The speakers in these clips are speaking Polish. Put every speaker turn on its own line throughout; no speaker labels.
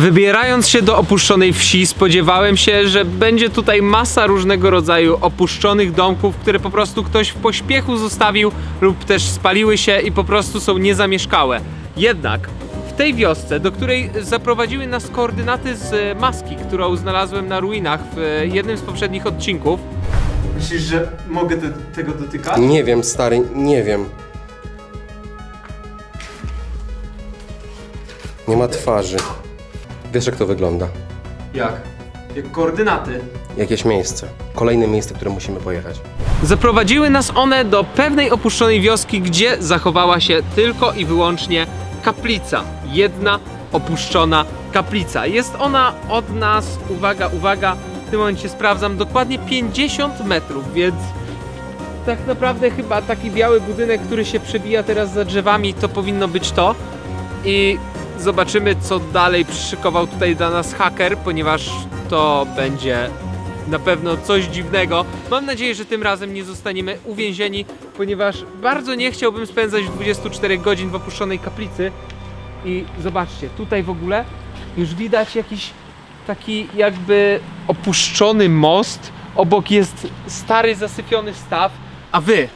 Wybierając się do opuszczonej wsi, spodziewałem się, że będzie tutaj masa różnego rodzaju opuszczonych domków, które po prostu ktoś w pośpiechu zostawił lub też spaliły się i po prostu są niezamieszkałe. Jednak w tej wiosce, do której zaprowadziły nas koordynaty z e, maski, którą znalazłem na ruinach w e, jednym z poprzednich odcinków. Myślisz, że mogę tego dotykać?
Nie wiem, stary, nie wiem. Nie ma twarzy. Wiesz, jak to wygląda?
Jak? Jak koordynaty.
Jakieś miejsce. Kolejne miejsce, które musimy pojechać.
Zaprowadziły nas one do pewnej opuszczonej wioski, gdzie zachowała się tylko i wyłącznie kaplica. Jedna opuszczona kaplica. Jest ona od nas, uwaga, uwaga, w tym momencie sprawdzam, dokładnie 50 metrów, więc tak naprawdę chyba taki biały budynek, który się przebija teraz za drzewami, to powinno być to. I zobaczymy, co dalej przyszykował tutaj dla nas haker, ponieważ to będzie na pewno coś dziwnego. Mam nadzieję, że tym razem nie zostaniemy uwięzieni, ponieważ bardzo nie chciałbym spędzać 24 godzin w opuszczonej kaplicy. I zobaczcie, tutaj w ogóle już widać jakiś taki jakby opuszczony most. Obok jest stary, zasypiony staw. A wy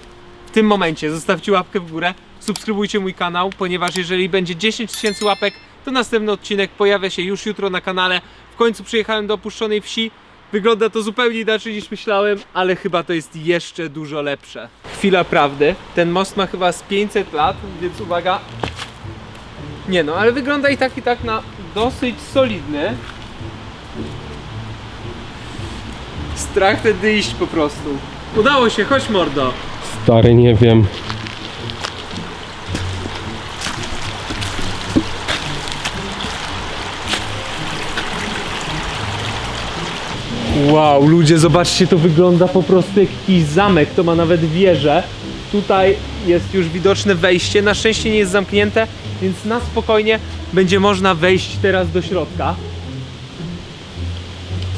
w tym momencie zostawcie łapkę w górę, subskrybujcie mój kanał, ponieważ jeżeli będzie 10 tysięcy łapek, to następny odcinek pojawia się już jutro na kanale. W końcu przyjechałem do opuszczonej wsi. Wygląda to zupełnie inaczej niż myślałem, ale chyba to jest jeszcze dużo lepsze. Chwila prawdy. Ten most ma chyba z 500 lat, więc uwaga. Nie no, ale wygląda i tak i tak na dosyć solidny. Strach wtedy iść po prostu. Udało się, chodź mordo.
Stary, nie wiem.
Wow, ludzie, zobaczcie, to wygląda po prostu jak jakiś zamek, to ma nawet wieżę. Tutaj jest już widoczne wejście, na szczęście nie jest zamknięte, więc na spokojnie będzie można wejść teraz do środka.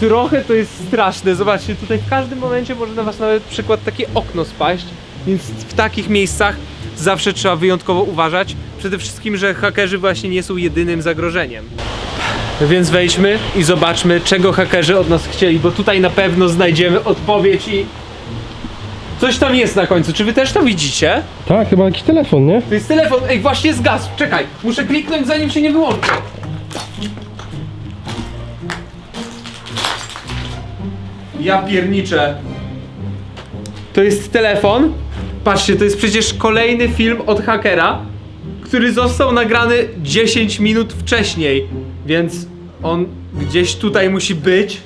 Trochę to jest straszne, zobaczcie, tutaj w każdym momencie może na was nawet przykład takie okno spaść, więc w takich miejscach zawsze trzeba wyjątkowo uważać. Przede wszystkim, że hakerzy właśnie nie są jedynym zagrożeniem. Więc wejdźmy i zobaczmy, czego hakerzy od nas chcieli, bo tutaj na pewno znajdziemy odpowiedź i. Coś tam jest na końcu. Czy wy też to widzicie?
Tak, chyba jakiś telefon, nie?
To jest telefon. Ej, właśnie zgasł. Czekaj, muszę kliknąć zanim się nie wyłączy. Ja pierniczę. To jest telefon. Patrzcie, to jest przecież kolejny film od hakera, który został nagrany 10 minut wcześniej, więc on gdzieś tutaj musi być.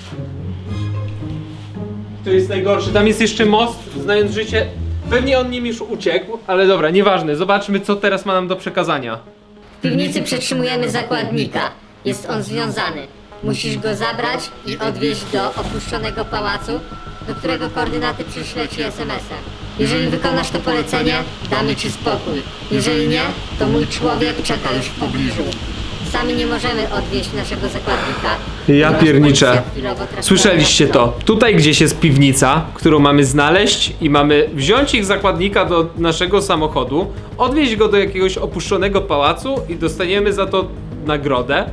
To jest najgorsze. Tam jest jeszcze most, znając życie. Pewnie on nim już uciekł, ale dobra, nieważne. Zobaczmy, co teraz ma nam do przekazania.
W piwnicy przetrzymujemy zakładnika. Jest on związany. Musisz go zabrać i odwieźć do opuszczonego pałacu, do którego koordynaty przyślę ci SMS-em. Jeżeli wykonasz to polecenie, damy ci spokój. Jeżeli nie, to mój człowiek czeka już w pobliżu. Sami nie możemy odwieźć naszego zakładnika.
Ja pierniczę. Słyszeliście to. Tutaj gdzieś jest piwnica, którą mamy znaleźć i mamy wziąć ich zakładnika do naszego samochodu, odwieźć go do jakiegoś opuszczonego pałacu i dostaniemy za to nagrodę.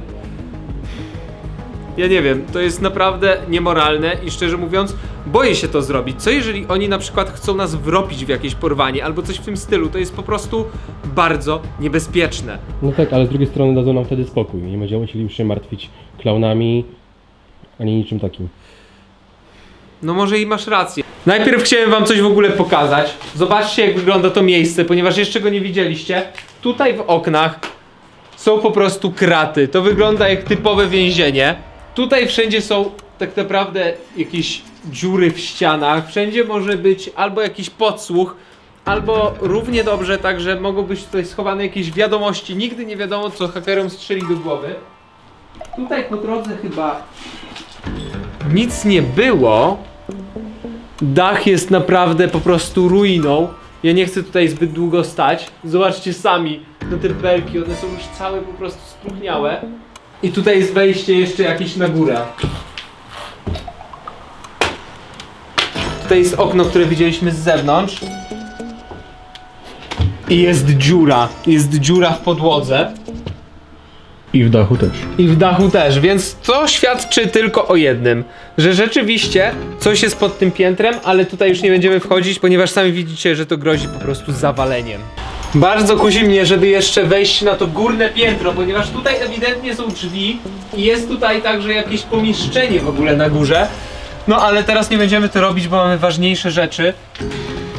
Ja nie wiem, to jest naprawdę niemoralne i szczerze mówiąc, boję się to zrobić. Co jeżeli oni na przykład chcą nas wropić w jakieś porwanie albo coś w tym stylu? To jest po prostu bardzo niebezpieczne.
No tak, ale z drugiej strony dadzą nam wtedy spokój. Nie będziemy musieli już się martwić klaunami ani niczym takim.
No może i masz rację. Najpierw chciałem wam coś w ogóle pokazać. Zobaczcie jak wygląda to miejsce, ponieważ jeszcze go nie widzieliście. Tutaj w oknach są po prostu kraty. To wygląda jak typowe więzienie. Tutaj wszędzie są tak naprawdę jakieś dziury w ścianach. Wszędzie może być albo jakiś podsłuch, albo równie dobrze także mogą być tutaj schowane jakieś wiadomości. Nigdy nie wiadomo co hakerom strzeli do głowy. Tutaj po drodze chyba nic nie było. Dach jest naprawdę po prostu ruiną. Ja nie chcę tutaj zbyt długo stać. Zobaczcie sami na te belki, one są już całe po prostu spróchniałe. I tutaj jest wejście jeszcze jakieś na górę. Tutaj jest okno, które widzieliśmy z zewnątrz. I jest dziura. Jest dziura w podłodze.
I w dachu też.
I w dachu też, więc to świadczy tylko o jednym, że rzeczywiście coś jest pod tym piętrem, ale tutaj już nie będziemy wchodzić, ponieważ sami widzicie, że to grozi po prostu zawaleniem. Bardzo kusi mnie, żeby jeszcze wejść na to górne piętro, ponieważ tutaj ewidentnie są drzwi i jest tutaj także jakieś pomieszczenie w ogóle na górze. No ale teraz nie będziemy to robić, bo mamy ważniejsze rzeczy.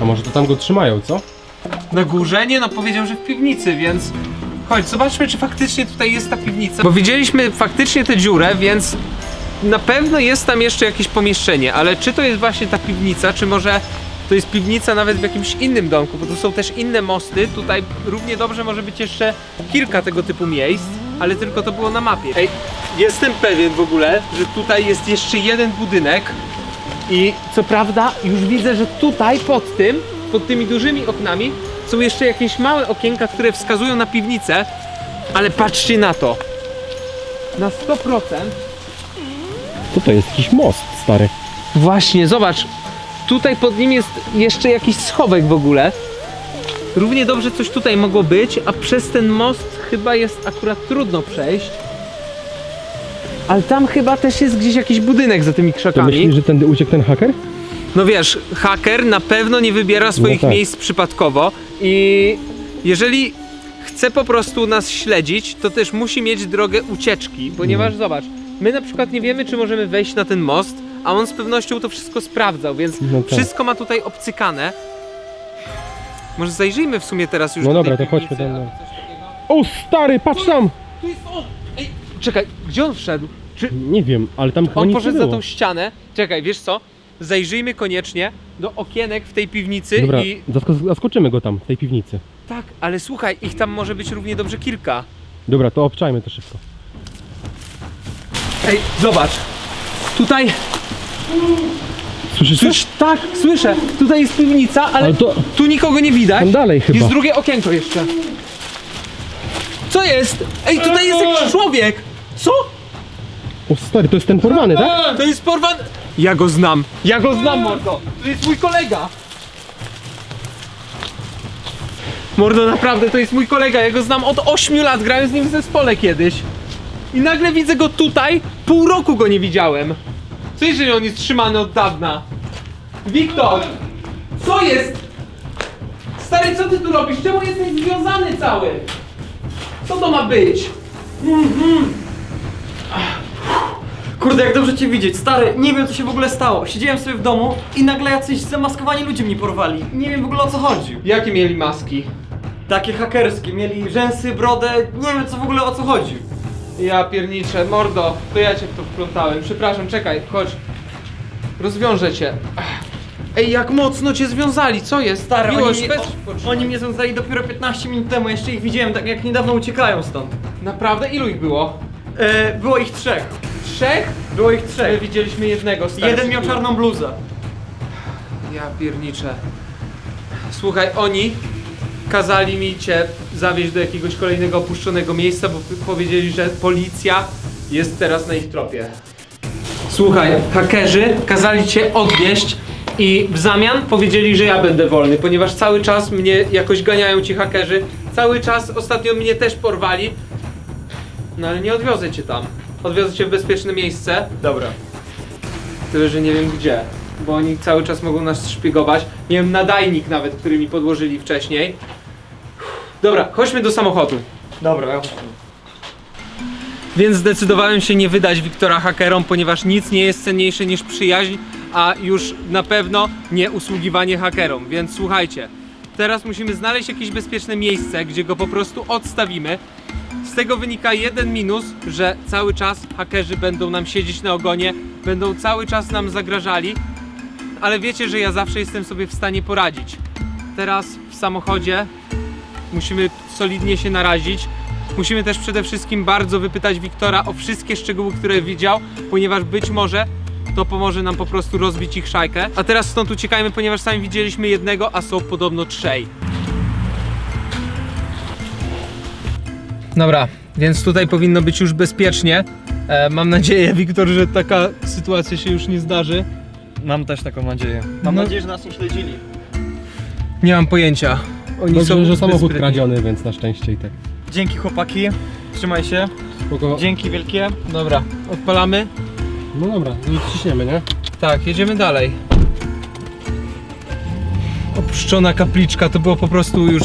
A może to tam go trzymają, co?
Na górze? Nie no, powiedział, że w piwnicy, więc chodź, zobaczmy, czy faktycznie tutaj jest ta piwnica. Bo widzieliśmy faktycznie tę dziurę, więc na pewno jest tam jeszcze jakieś pomieszczenie, ale czy to jest właśnie ta piwnica, czy może to jest piwnica nawet w jakimś innym domku, bo tu są też inne mosty, tutaj równie dobrze może być jeszcze kilka tego typu miejsc, ale tylko to było na mapie. Ej, jestem pewien w ogóle, że tutaj jest jeszcze jeden budynek, i co prawda już widzę, że tutaj pod tym, pod tymi dużymi oknami są jeszcze jakieś małe okienka, które wskazują na piwnicę, ale patrzcie na to. Na 100%
Tutaj jest jakiś most, stary.
Właśnie, zobacz. Tutaj pod nim jest jeszcze jakiś schowek w ogóle. Równie dobrze coś tutaj mogło być, a przez ten most chyba jest akurat trudno przejść. Ale tam chyba też jest gdzieś jakiś budynek za tymi
To
krzakami.
myślisz, że tędy uciekł ten haker?
No wiesz, haker na pewno nie wybiera swoich
tak.
miejsc przypadkowo i jeżeli chce po prostu nas śledzić, to też musi mieć drogę ucieczki, ponieważ
Mm.
zobacz, my na przykład nie wiemy, czy możemy wejść na ten most, a on z pewnością to wszystko sprawdzał, więc
No tak.
wszystko ma tutaj obcykane. Może zajrzyjmy w sumie teraz już
No
do
dobra,
tej
to chodźmy tam,
albo coś takiego.
O, stary, patrz tam!
Tu jest on! Ej, czekaj, gdzie on wszedł? Czy
Nie wiem, ale tam chyba
on
nic nie
poszedł za
było.
tą ścianę? Czekaj, wiesz co? Zajrzyjmy koniecznie do okienek w tej piwnicy
Dobra,
i
zasko- zaskoczymy go tam, w tej piwnicy.
Tak, ale słuchaj, ich tam może być równie dobrze kilka.
Dobra, to obczajmy to szybko.
Ej, zobacz. Tutaj,
Słyszysz?
słysz, tak, słyszę. Tutaj jest piwnica, ale,
Ale to
tu nikogo nie widać.
tam dalej chyba.
Jest drugie okienko jeszcze. Co jest? Ej, tutaj jest jakiś człowiek. Co?
O, stary, to jest ten porwany, tak?
To jest porwany. Ja go znam. Ja go znam, Mordo. To jest mój kolega. Mordo, naprawdę, to jest mój kolega. Ja go znam od 8 lat. Grałem z nim w zespole kiedyś. I nagle widzę go tutaj. Pół roku go nie widziałem. Co jeżeli on jest trzymany od dawna? Wiktor! Co jest? Stary, co ty tu robisz? Czemu jesteś związany cały? Co to ma być?
Kurde, jak dobrze cię widzieć, stary, nie wiem co się w ogóle stało. Siedziałem sobie w domu i nagle jacyś zamaskowani ludzie mnie porwali. Nie wiem w ogóle o co chodzi.
Jakie mieli maski?
Takie hakerskie, mieli rzęsy, brodę, nie wiem co w ogóle o co chodzi.
Ja pierniczę, mordo, to ja cię w to wplątałem. Przepraszam, czekaj, chodź. Rozwiążę cię. Ej, jak mocno cię związali, co jest?
Stary,
Miłość,
oni, mnie,
bez...
o, oni mnie związali dopiero 15 minut temu, jeszcze ich widziałem, tak jak niedawno uciekają stąd.
Naprawdę? Ilu ich było?
E, było ich trzech.
Trzech?
Było ich
My
trzech.
widzieliśmy jednego, stary.
Jeden miał czarną bluzę.
Ja pierniczę. Słuchaj, oni kazali mi cię zawieźć do jakiegoś kolejnego opuszczonego miejsca, bo powiedzieli, że policja jest teraz na ich tropie. Słuchaj, hakerzy kazali cię odwieźć i w zamian powiedzieli, że ja będę wolny, ponieważ cały czas mnie jakoś ganiają ci hakerzy. Cały czas ostatnio mnie też porwali. No ale nie odwiozę cię tam. Odwiozę cię w bezpieczne miejsce.
Dobra.
Tyle, że nie wiem gdzie, bo oni cały czas mogą nas szpiegować. Miałem nadajnik nawet, który mi podłożyli wcześniej. Dobra, chodźmy do samochodu.
Dobra, ja
Więc zdecydowałem się nie wydać Wiktora hakerom, ponieważ nic nie jest cenniejsze niż przyjaźń, a już na pewno nie usługiwanie hakerom. Więc słuchajcie, teraz musimy znaleźć jakieś bezpieczne miejsce, gdzie go po prostu odstawimy. Z tego wynika jeden minus, że cały czas hakerzy będą nam siedzieć na ogonie, będą cały czas nam zagrażali, ale wiecie, że ja zawsze jestem sobie w stanie poradzić. Teraz w samochodzie musimy solidnie się narazić. Musimy też przede wszystkim bardzo wypytać Wiktora o wszystkie szczegóły, które widział, ponieważ być może to pomoże nam po prostu rozbić ich szajkę. A teraz stąd uciekajmy, ponieważ sami widzieliśmy jednego, a są podobno trzej. Dobra, więc tutaj powinno być już bezpiecznie. E, mam nadzieję, Wiktor, że taka sytuacja się już nie zdarzy.
Mam też taką nadzieję. Mam
No.
nadzieję, że nas nie śledzili.
Nie mam pojęcia. Oni są
że samochód
bezprytni.
kradziony, więc na szczęście i tak.
Dzięki chłopaki. Trzymaj się.
Spoko.
Dzięki wielkie.
Dobra, odpalamy.
No dobra, to ciśniemy, nie?
Tak, jedziemy dalej. Opuszczona kapliczka, to było po prostu już...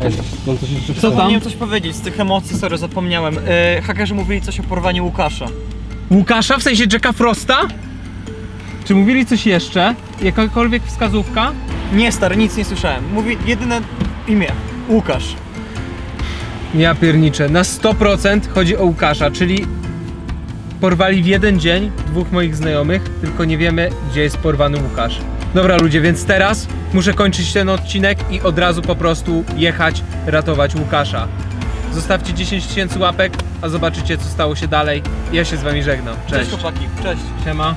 Ej, mam coś jeszcze
Co tam?
Zapomniałem coś powiedzieć z tych emocji, sorry, zapomniałem. E, hakerzy mówili coś o porwaniu Łukasza.
Łukasza, w sensie Jacka Frosta? Czy mówili coś jeszcze? Jakakolwiek wskazówka?
Nie, stary, nic nie słyszałem. Mówi jedyne imię. Łukasz.
Ja pierniczę. Na 100% chodzi o Łukasza, czyli porwali w jeden dzień dwóch moich znajomych, tylko nie wiemy, gdzie jest porwany Łukasz. Dobra ludzie, więc teraz muszę kończyć ten odcinek i od razu po prostu jechać, ratować Łukasza. Zostawcie 10 tysięcy łapek, a zobaczycie co stało się dalej. Ja się z wami żegnam.
Cześć
Cześć.
chłopaki, cześć.
Siema.